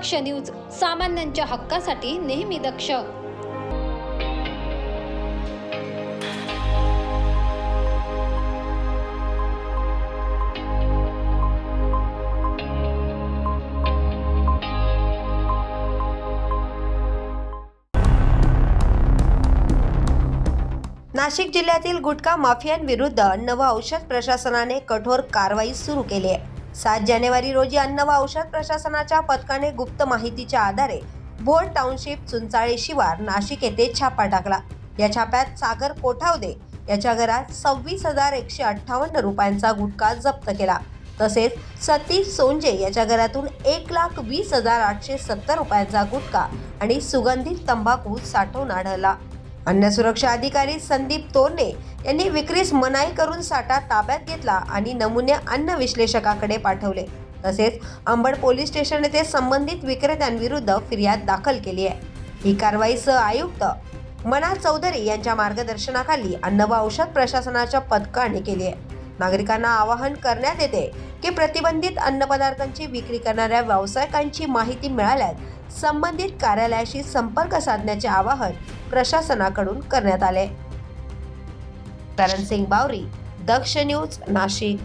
दक्ष news सामान्यांच्या हक्कासाठी नेहमी दक्ष. नाशिक जिल्ह्यातील गुटखा माफियांविरुद्ध नवं औषध प्रशासनाने कठोर कारवाई सुरू केली आहे. सात जानेवारी रोजी अन्न व औषध प्रशासनाच्या पथकाने गुप्त माहितीच्या आधारे भोर टाउनशिप चुंचाळे शिवार नाशिक येथे छापा टाकला. या छाप्यात सागर कोठावदे याच्या घरात सव्वीस हजार एकशे अठ्ठावन्न रुपयांचा गुटखा जप्त केला. तसेच सतीश सोंजे याच्या घरातून एक लाख वीस हजार आठशे सत्तर रुपयांचा गुटखा आणि सुगंधित तंबाखू साठवून आढळला. अन्न सुरक्षा अधिकारी संदीप तोरणे यांनी विक्रीस मनाई करून साठा ताब्यात घेतला आणि नमुने अन्न विश्लेषकाकडे पाठवले. तसेच अंबड पोलीस स्टेशन येथे संबंधित विक्रेत्यांविरुद्ध फिर्याद दाखल केली आहे. ही कारवाई सह आयुक्त मना चौधरी यांच्या मार्गदर्शनाखाली अन्न व औषध प्रशासनाच्या पथकाने केली आहे. नागरिकांना आवाहन करण्यात येते की प्रतिबंधित अन्नपदार्थांची विक्री करणाऱ्या व्यावसायिकांची माहिती मिळाल्यास संबंधित कार्यालयाशी संपर्क साधण्याचे आवाहन प्रशासनाकडून करण्यात आले. करण सिंग बावरी दक्ष न्यूज नाशिक.